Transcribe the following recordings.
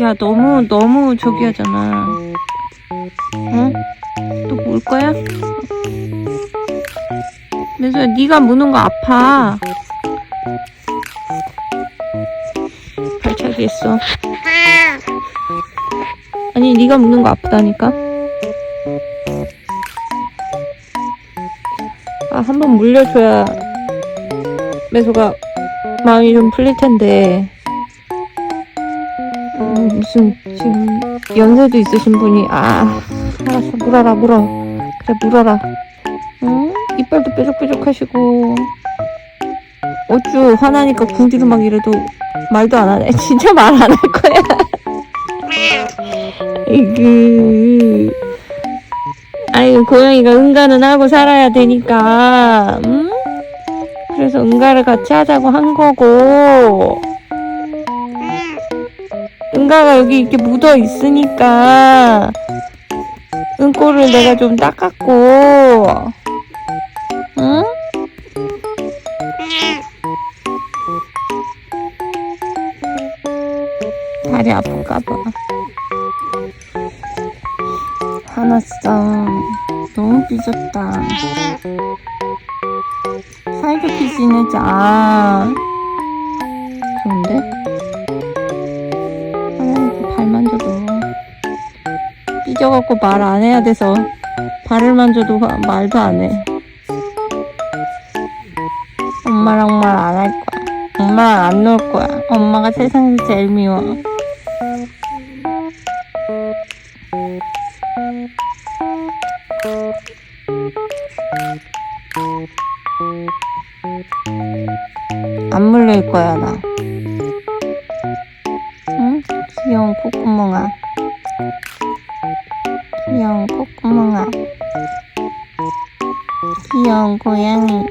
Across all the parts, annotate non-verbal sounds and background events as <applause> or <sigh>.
야 너무 너무 저기 하잖아. 어? 또 물 거야? 그래서 네가 무는 거 아파. 발차기 했어. 아니 네가 무는 거 아프다니까. 아 한번 물려줘야 매소가 마음이 좀 풀릴 텐데. 음, 무슨 지금 연세도 있으신 분이 아 알았어 물어라 물어. 그래 물어라. 응? 이빨도 뾰족뾰족 하시고. 어쭈 화나니까 궁디로 막 이래도 말도 안 하네. <laughs> 진짜 말 안 할 거야. 이그 아이고 고양이가 응가는 하고 살아야 되니까. 응? 그래서 응가를 같이 하자고 한 거고 응가가 여기 이렇게 묻어 있으니까 응꼬를 내가 좀 닦았고 응? 다리 아플까봐 화났어 너무 삐졌다 사이좋게 지내자 좋은데? 삐져갖고 말 안 해야 돼서 발을 만져도 화- 말도 안 해. 엄마랑 말 안 할 거야. 엄마랑 안 놀 거야. 엄마가 세상에서 제일 미워. 안 물릴 거야, 나. 응? 귀여운 콧구멍아. 귀여운 콧구멍아. 귀여운 고양이.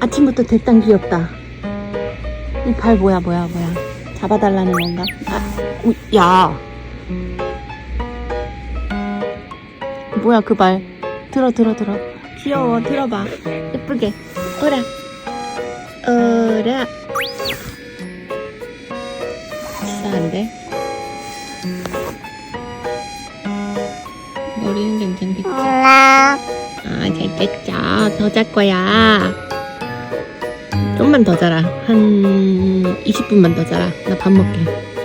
아침부터 대단 귀엽다. 이 발 뭐야, 뭐야, 뭐야. 잡아달라는 건가? 아, 우, 야. 뭐야 그발 들어 들어 들어. 귀여워 들어봐. 예쁘게. 오라. 오라. 이상한데? 머리는 괜찮겠지? 아잘 뺐죠. 더 잘 거야. 좀만 더 자라. 한 20분만 더 자라. 나 밥 먹게